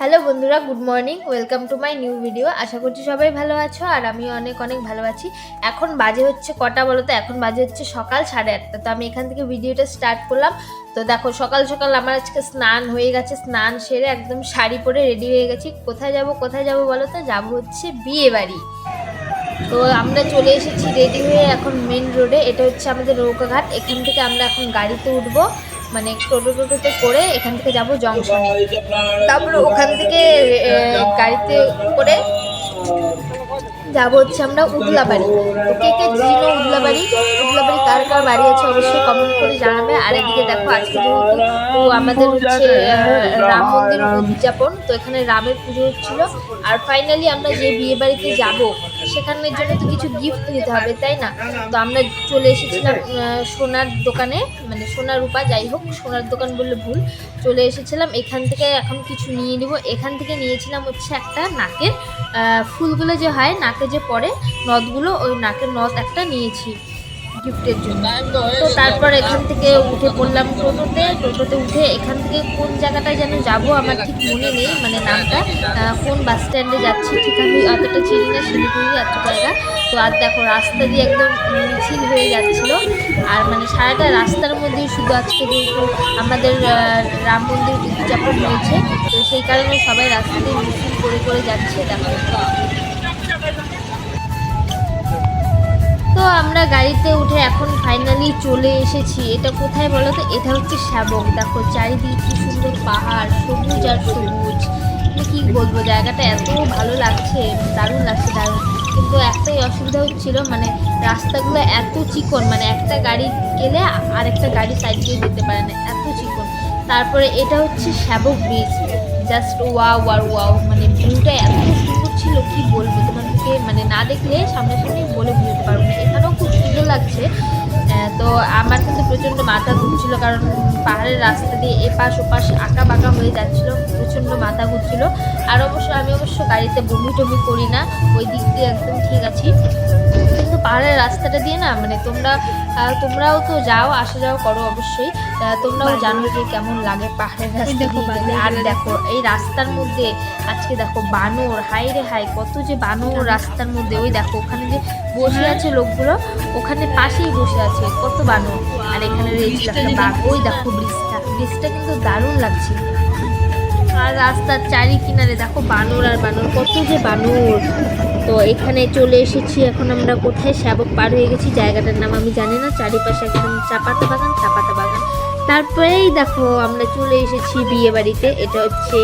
Hello বন্ধুরা, good morning, welcome to my new video. আশা করছি সবাই ভালো আছো আর আমি অনেক অনেক ভালো আছি। এখন বাজে হচ্ছে কটা বলো তো? এখন বাজে হচ্ছে সকাল সাড়ে আটটা। তো আমি এখান থেকে ভিডিওটা স্টার্ট করলাম। তো দেখো, সকাল সকাল আমার আজকে স্নান হয়ে গেছে। স্নান সেরে একদম শাড়ি পরে রেডি হয়ে গেছি। কোথায় যাব কোথায় যাব বলো তো? যাব হচ্ছে বিয়ে বাড়ি। তো আমরা চলে এসেছি রেডি হয়ে এখন মেন রোডে এটা হচ্ছে আমাদের নৌকাঘাট। এখান থেকে আমরা এখন গাড়িতে উঠবো। মানে টোটো টোটোতে করে এখান থেকে যাব জংশনে। তারপরে ওখান থেকে গাড়িতে করে যাব হচ্ছে আমরা উদলাবাড়ি। তো কে কে চিনো উদলাবাড়ি? উদলাবাড়ি কার কার বাড়ি আছে অবশ্যই কমেন্ট করে জানাবে। আর এদিকে দেখো, আজকে যেহেতু তো আমাদের হচ্ছে রাম মন্দির উদযাপন, তো এখানে রামের পুজো হচ্ছিল। আর ফাইনালি আমরা যে বিয়ে বাড়িতে যাব, সেখানের জন্য তো কিছু গিফট নিতে হবে, তাই না? তো আমরা চলে এসেছিলাম সোনার দোকানে মানে সোনার রূপা, যাই হোক, সোনার দোকান বললে ভুল। চলে এসেছিলাম, এখান থেকে এখন কিছু নিয়ে নিব। এখান থেকে নিয়েছিলাম হচ্ছে একটা নাকের ফুলগুলো যে হয় নাকে যে পড়ে নথগুলো ওই নাকের নথ একটা নিয়েছি গিফটের জন্য। তো তারপর এখান থেকে উঠে পড়লাম টোটোতে। টোটোতে উঠে এখান থেকে কোন জায়গাটায় যেন যাব আমার ঠিক মনে নেই মানে নামটা। কোন বাস স্ট্যান্ডে যাচ্ছি ঠিক আমি অতটা চিনি না, শিলিগুড়ি এত জায়গা। তো আর দেখো রাস্তা দিয়ে একদম মিছিল হয়ে যাচ্ছিল। আর মানে সারাটা রাস্তার মধ্যেই শুধু আজকে যেহেতু আমাদের রাম মন্দির উদযাপন হয়েছে তো সেই কারণে সবাই রাস্তা দিয়ে মিছিল করে করে যাচ্ছে, দেখো। আমরা গাড়িতে উঠে এখন ফাইনালি চলে এসেছি। এটা কোথায় বলো তো এটা হচ্ছে শ্যাবক। দেখো, চারিদিকে কি সুন্দর পাহাড়, সবুজ আর সবুজ। মানে কি বলব, জায়গাটা এত ভালো লাগছে, দারুণ লাগছে, দারুণ। কিন্তু একটাই অসুবিধা হচ্ছিল মানে রাস্তাগুলো এত চিকন মানে একটা গাড়ি গেলে আরেকটা গাড়ি সাইড দিয়ে যেতে পারে না, এত চিকন। তারপরে এটা হচ্ছে শ্যাবক ব্রিজ জাস্ট ওয়াও আর ওয়াও মানে ভিউটা এত সুন্দর ছিল, কি বলব তোমাদেরকে মানে না দেখলে সামনাসামনি বলে বুঝতে পারব না। এখানেও খুব সুন্দর লাগছে। তো আমার কিন্তু প্রচণ্ড মাথা ঘুরছিল, কারণ পাহাড়ের রাস্তা দিয়ে এপাশ ওপাশ আঁকা বাঁকা হয়ে যাচ্ছিল, প্রচণ্ড মাথা ঘুরছিল। আর অবশ্য আমি অবশ্য গাড়িতে বমি টমি করি না, ওই দিক দিয়ে একদম ঠিক আছি। কিন্তু পাহাড়ের রাস্তাটা দিয়ে না মানে তোমরা তোমরাও তো যাও আসা যাও করো অবশ্যই। তোমরাও জানো যে কেমন লাগে পাহাড়ের রাস্তা আর দেখো এই রাস্তার মধ্যে আজকে দেখো বানর হাই রে হাই কত যে বানর রাস্তার মধ্যে। ওই দেখো ওখানে যে বসে আছে লোকগুলো ওখানে পাশেই বসে আছে কত বানর। আর এখানে রয়েছে ওই দেখো ব্রিজটা। ব্রিজটা কিন্তু দারুণ লাগছে। আর রাস্তার চারি কিনারে দেখো বানর আর বানর, কত যে বানর। তো এখানে চলে এসেছি, এখন আমরা কোথায়? শ্যাবক পার হয়ে গেছি, জায়গাটার নাম আমি জানি না, চারিপাশে একদম চাপাতা বাগান চাপাতা বাগান। তারপরেই দেখো আমরা চলে এসেছি বিয়ে বাড়িতে। এটা হচ্ছে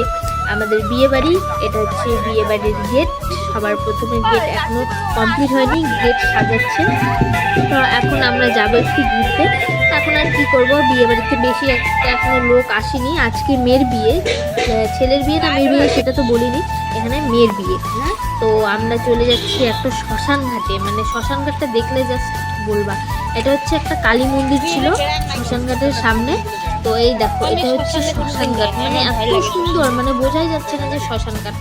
আমাদের বিয়ে বাড়ি। এটা হচ্ছে বিয়ে বাড়ির গেট। সবার প্রথমে গেট এখনও কমপ্লিট হয়নি, গেট সাজাচ্ছে। তো এখন আমরা যাব একটু ঘুরতে। এখন আর কী করব? বিয়ে বাড়িতে বেশি এখনও লোক আসেনি। আজকে মেয়ের বিয়ে। ছেলের বিয়ে না, মেয়ের বিয়ে সেটা তো বলিনি। এখানে মেয়ের বিয়ে। তো আমরা চলে যাচ্ছি একটা শ্মশান ঘাটে মানে শ্মশান ঘাটটা দেখলে জাস্ট বলবা। এটা হচ্ছে একটা কালী মন্দির ছিল শ্মশান ঘাটের সামনে। তো এই দেখো, এটা হচ্ছে শ্মশান ঘাট মানে এত সুন্দর মানে বোঝাই যাচ্ছে না যে শ্মশানঘাট।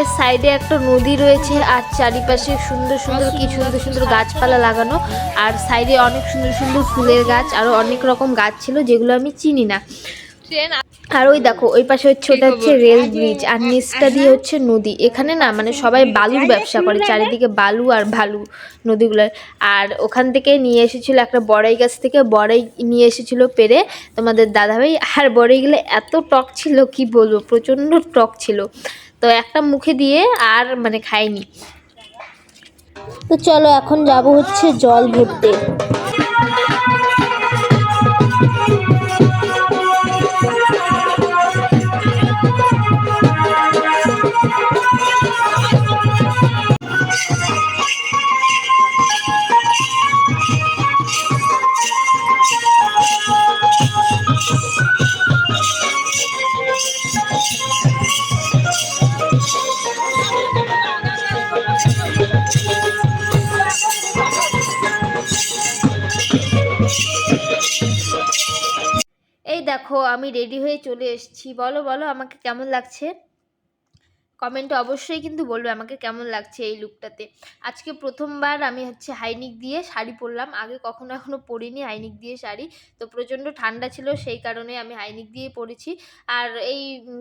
এর সাইডে একটা নদী রয়েছে আর চারিপাশে সুন্দর সুন্দর কি সুন্দর সুন্দর গাছপালা লাগানো। আর সাইডে অনেক সুন্দর সুন্দর ফুলের গাছ, আরও অনেক রকম গাছ ছিল যেগুলো আমি চিনি না। আর ওই দেখো ওই পাশে হচ্ছে ওটা হচ্ছে রেল ব্রিজ আর নিচটা দিয়ে হচ্ছে নদী। এখানে না মানে সবাই বালুর ব্যবসা করে চারিদিকে বালু আর ভালু নদীগুলোর আর ওখান থেকে নিয়ে এসেছিল একটা বড়াই গাছ থেকে বড়াই নিয়ে এসেছিল পেরে তোমাদের দাদাভাই। আর বড়াইগুলো এত টক ছিল কি বলব প্রচণ্ড টক ছিল। তো একটা মুখে দিয়ে আর মানে খাইনি। তো চলো এখন যাব হচ্ছে জল ভরতে। দেখো আমি রেডি হয়ে চলে এসেছি। বলো বলো আমাকে কেমন লাগছে? কমেন্টে অবশ্যই কিন্তু বলবে আমাকে কেমন লাগছে এই লুকটাতে আজকে প্রথমবার আমি হচ্ছে হাইনিক দিয়ে শাড়ি পরলাম। আগে কখনো এখনও পরিনি হাইনিক দিয়ে শাড়ি। তো প্রচণ্ড ঠান্ডা ছিল সেই কারণে আমি হাইনিক দিয়ে পরেছি। আর এই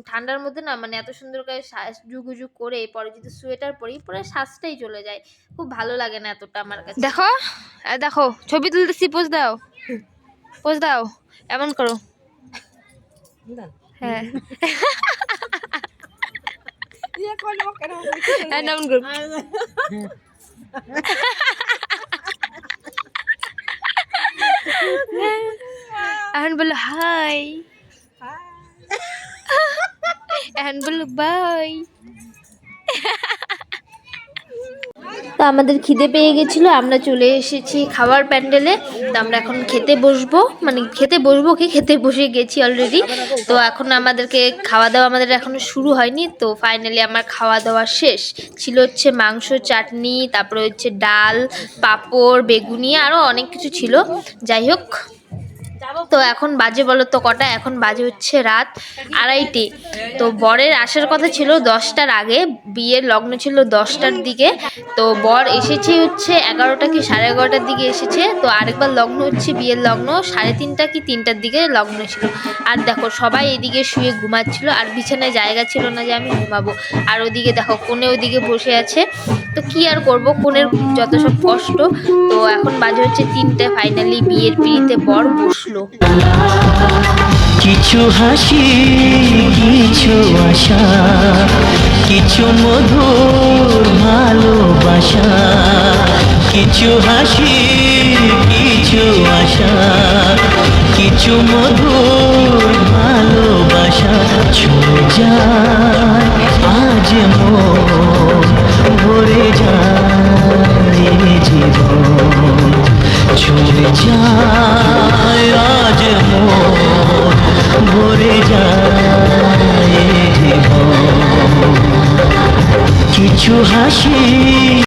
ঠান্ডার মধ্যে না মানে এত সুন্দর করে সাজুগুজু করে পরে যদি সোয়েটার পরি পরে শ্বাসটাই চলে যায়। খুব ভালো লাগে না এতটা আমার কাছে। দেখো দেখো ছবি তুলতেছি পোজ দাও। পোজ দাও এমন করো। হ্যাঁ এমন করো এখন বলো হাই এখন বলো বাই তো আমাদের খিদে পেয়ে গেছিল, আমরা চলে এসেছি খাবার প্যান্ডেলে। তো আমরা এখন খেতে বসবো মানে খেতে বসবো কি, খেতে বসে গেছি অলরেডি তো এখন আমাদেরকে খাওয়া দাওয়া আমাদের এখনও শুরু হয়নি, তো ফাইনালি আমার খাওয়া দাওয়া শেষ। ছিল হচ্ছে মাংস, চাটনি, তারপরে হচ্ছে ডাল, পাপড়, বেগুনি আরও অনেক কিছু ছিল। যাই হোক তো এখন বাজে বলো তো কটা? এখন বাজে হচ্ছে রাত আড়াইটে। তো বরের আসার কথা ছিল দশটার আগে, বিয়ের লগ্ন ছিল দশটার দিকে। তো বর এসেছে হচ্ছে এগারোটা কি সাড়ে এগারোটার দিকে এসেছে। তো আরেকবার লগ্ন হচ্ছে বিয়ের লগ্ন, সাড়ে তিনটা কি তিনটার দিকে লগ্ন ছিল। আর দেখো সবাই এদিকে শুয়ে ঘুমাচ্ছিল, আর বিছানায় জায়গা ছিল না যে আমি ঘুমাবো। আর ওদিকে দেখো কোণে ওদিকে বসে আছে। তো কি আর করব? কোণের যত সব কষ্ট। তো এখন বাজে হচ্ছে তিনটে ফাইনালি বিয়ের পিড়িতে বর বসল। কিছু হাসি, কিছু আশা, কিছু মধুর ভালোবাসা, কিছু হাসি, কিছু আশা, কিছু মধুর ভালোবাসা ছুঁয়ে যায় আজ মন ভরে যায়। কিছু হাসি